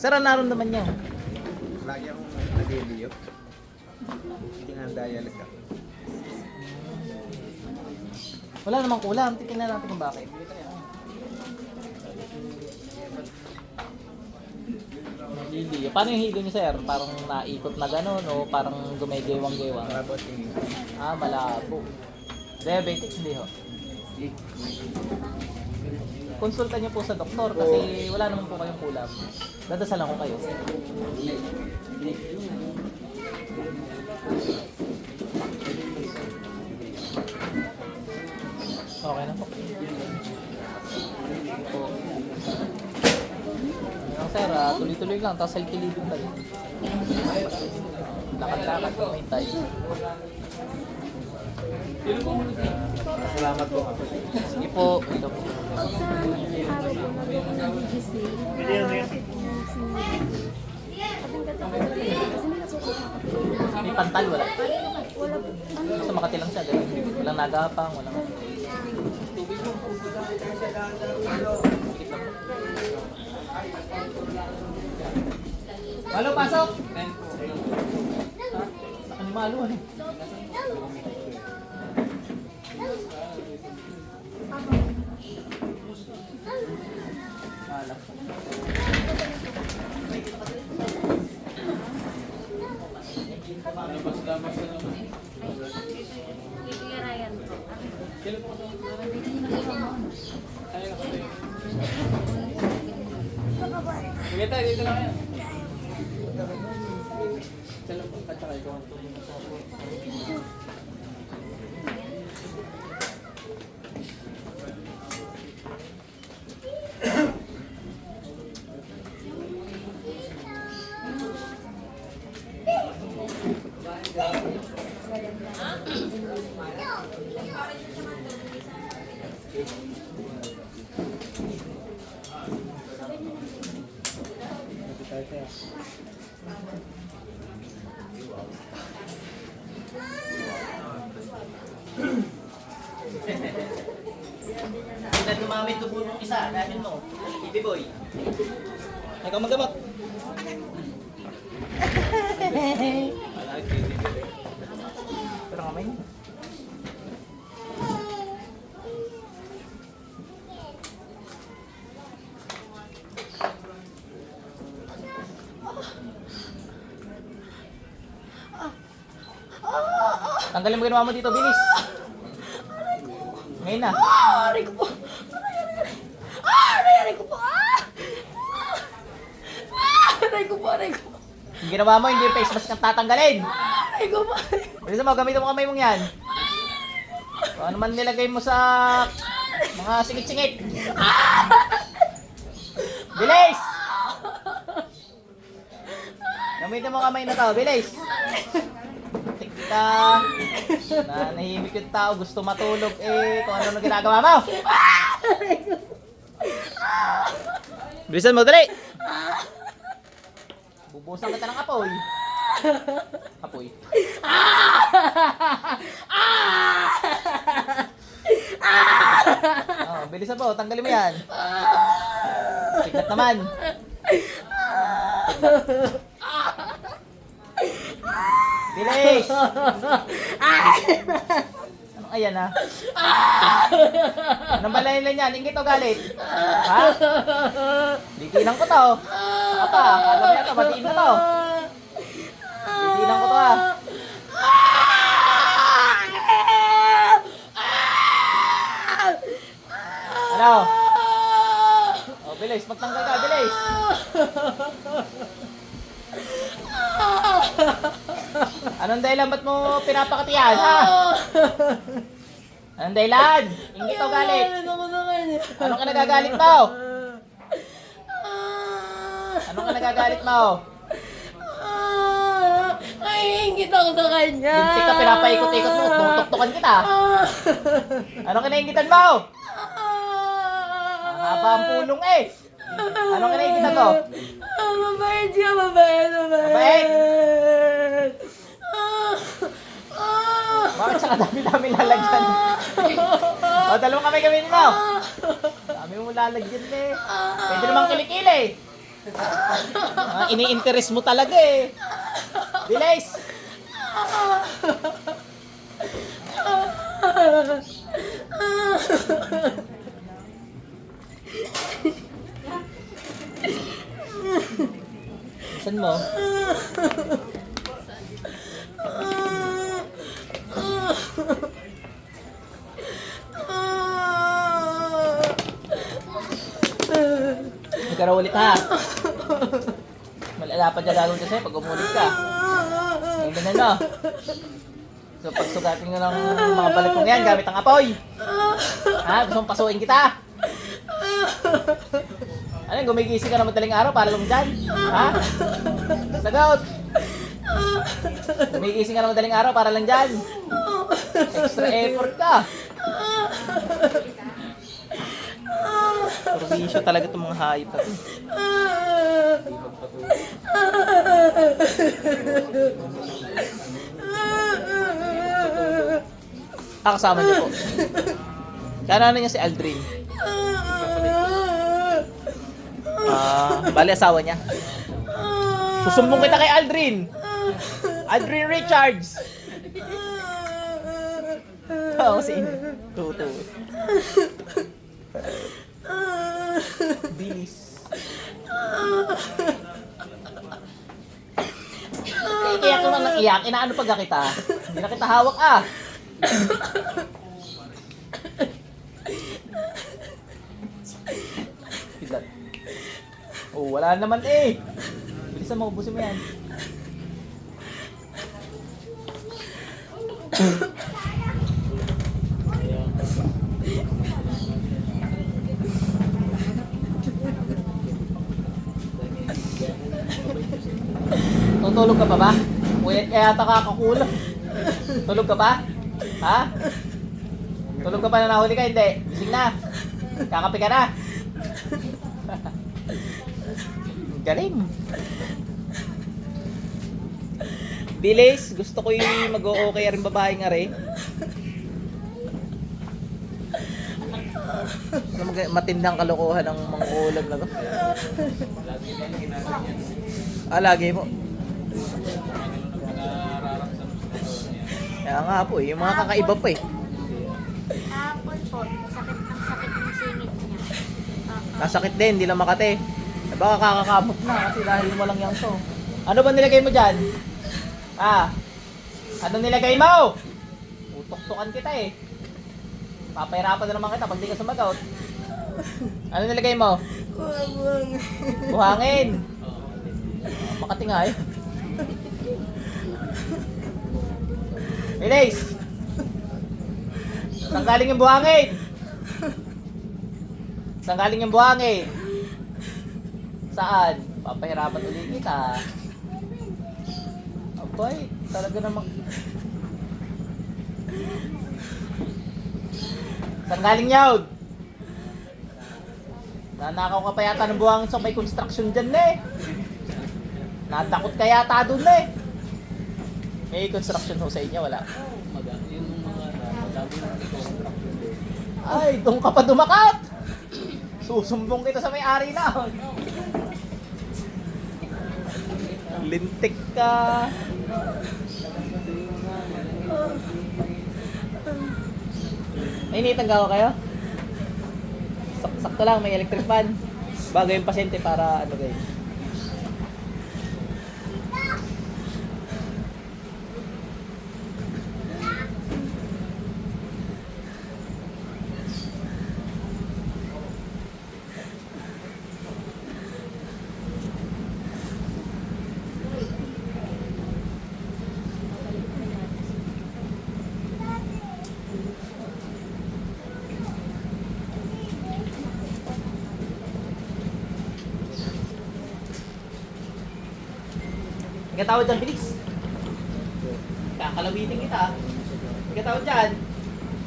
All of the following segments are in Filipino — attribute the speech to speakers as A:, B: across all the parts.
A: Sir, ano naramdaman niyo?
B: Lagi akong nag-elio. Hindi nga dialect ako.
A: Wala namang kulang. Tingnan natin kung bakit. Hilo. Paano yung hilo niyo, sir? Parang naikot na gano'n o parang gumegewang-gewang?
B: Malabo tingin.
A: Ah, malabo. Diabetic, hindi ho. Konsulta niyo po sa doktor kasi wala naman po kayong kulam. Dadasalan ko kayo. Okay na po. Po. Ano sir, ah, tuloy-tuloy lang, tapos healthy living tayo. Lakad-lakad may time.
B: Salamat po.
A: Sige po, ito po. May pantal, wala.
C: Wala po.
A: Basta Makati lang siya, ganun. Walang nagapang, walang... Malo, pasok! Saka ni Malo, ano? Sige tayo, dito lang yan. Sila po, at saka ikaw ang tulong dumamit ito po nung isa, dahil mo. Ibi boy. Ikaw magamot. Pero kamay niya. Tanggalin mo ginawa mo dito, bilis. Ngayon na.
C: Ah! Aray ko po! Aray, aray, aray! Ah! Aray, aray ko po! Ah! Ah! Aray ko po, aray ko po!
A: Yung ginawa mo, hindi yung face mask ang tatanggalin.
C: Aray ko po! aray ko po.
A: Bilis mo, gamitin mo kamay mong yan. Kung ano man nilagay mo sa mga singit-singit. Bilis! Gamitin mo kamay na to, bilis! Ka. Na nahimik yung tao, gusto matulog eh. Kung ano na ginagawa mo. Bilisan mo, dali! Bubusan kita ng apoy. Apoy. Oh, bilisan mo, tanggalin mo yan. Tignan naman. Bilis! Anong ayan ah? Anong balaylan yan? Ingit o galit? Ha? Ditinan ko to. Saka pa, alam mo yan to, batiin na to. Ditinan ko to ah. Ano? Oh, bilis, magtanggal ka, bilis. Anong dahilan ba't mo pinapakatiyan, ha? Anong dahilan? Ingit o galit?
C: Ano
A: ka nagagalit mo? Anong ka nagagalit mo?
C: Ah! Ay, ingit ako sa kanya.
A: Lintik ka pinapaikot-ikot mo, tutuktukan kita.
C: Ah!
A: Anong kinaingitan mo? Ang
C: Ah!
A: haba ang pulong eh. Anong kinaingitan mo?
C: Ah, mabait siya, mabait, mabait.
A: Mabait?
C: Ah! Ah!
A: Bakit sa kadami-dami lalagyan? O, dalawang kamay gawin mo. Dami mo lalagyan eh. Pwede namang kilikili. Ah, ini-interest mo talaga eh. Bilis! Saan mo? Magkara ulit ha. Malala pa dyan gagawin sa'yo pag umulit ka. Ngayon na no. So pag sugatin ko ng mga balik kong yan gamit ang apoy. Ha? Gusto mong pasuin kita? Ano, gumigising ka na madaling araw para lang dyan? Ha? Sagot! Gumigising ka na madaling araw para lang dyan? Extra effort ka. Provisyo talaga itong mga hayop na to. Ah, kasama niyo po. Kaya niya si Aldrin. Ah, bali asawa niya. Susumbong kita kay Aldrin. Aldrin Richards. Oo, si Tuto. Bilis. Kaya ka man iyak, inaano pag kita? Hindi na kita hawak ah. Biglat. Oh, wala naman eh. Bilisan mo, ubusin mo yan. Tutulog ka pa ba? Kuya, kaya ata kakakulang. Tulog ka pa? Ha? Tulog ka pa na nahuli ka? Hindi. Gising na. Kakape ka na. Galing. Bilis, gusto ko yung mag-o-okay rin babae nga rin. Matindang kalokohan ng mga ulam na to. Ah, lagi mo. Kaya nga po eh, yung mga kakaiba pa eh.
D: Kahapon po, sakit ang sakit ng singit niya.
A: Nasakit din, hindi lang makate. Eh, Baka kakakamot na kasi dahil mo lang yung to. Ano ba nilagay mo dyan? Ah, ano nilagay mo? Utok-tukan kita eh. Papahirapan na naman kita pag di ka sumagot. Ano nilagay mo? Buhangin. Ah, Makati nga eh. Bilis! Saan galing yung buhangin? Saan galing yung buhangin? Saan? Papahirapan ulit kita. Abay, talaga namang... Saan galing yun? Nanakaw ka pa yata ng buhangin sa may construction dyan na eh. Natakot ka yata dun eh. May construction ho sa inyo, wala. Ay, doon ka pa dumakat! Susumbong kita sa may-ari na. Lintik ka. Nainit ang gawa kayo? Sak sakto lang, may electric fan. Bago yung pasyente para ano guys. Ikatawad dyan, bilis. Kakalabitin kita. Ikatawad dyan.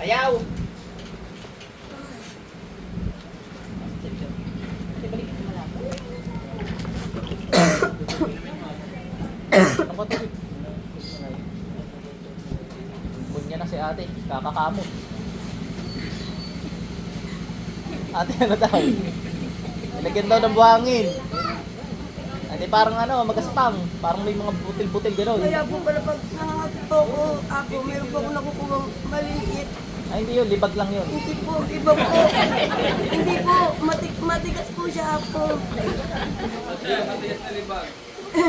A: Ayaw. Bunya na si ate. Kakakamot. Ate, ano daw? Nilagyan daw ng buhangin. Hindi parang ano, magastang. Parang may mga butil-butil gano'n.
E: Kaya po pala pag nangangatid po ako, ako, meron po ako nakukuha maliit.
A: Ay, hindi yun. Libag lang yun.
E: Hindi po, iba po. Hindi po, matik matigas po siya ako.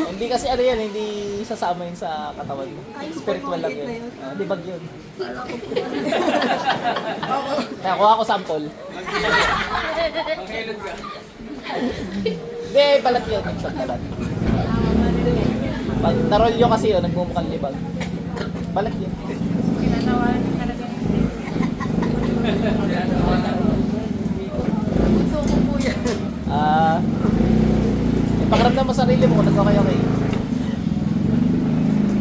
A: hindi kasi ano yan, hindi sasama yun sa katawan mo. Spiritual lang yun. Ah, libag yun. Kaya kuha ko sample. Hindi, balat yun. Sa balat. Pag narolyo kasi yun, nagmumukhang libag. Balat yun.
D: Kinatawanan talaga
E: Gusto ko po yan.
A: Ah, ipakiramdam mo sarili mo kung nagkakay-okay.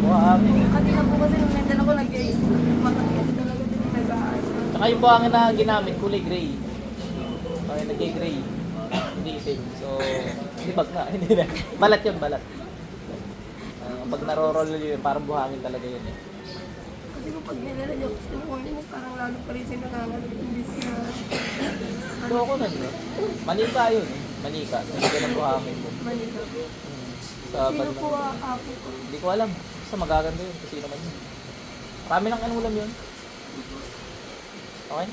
A: Buhangin.
E: Kanina po kasi nung nandyan ako, nag-iis.
A: Tsaka yung buhangin na ginamit, kulay gray. Okay, nag-gray. Hindi itim. So, libag na. Hindi na. Balat yun, balat. Ah, pag narorol yun, parang buhangin talaga yun eh.
E: Kasi kung pag nilala niyo, sinukunin mo, parang lalo pa rin siya nangangalit. Imbis na,
A: So ako na no? Manika yun eh. Manika. Manika ng buhangin mo.
E: manika.
A: Hmm. Sa
E: Sino po ang apo ko?
A: Hindi ko alam. Basta magaganda yun. Kasi naman yun. Marami ng anulam yun. Okay?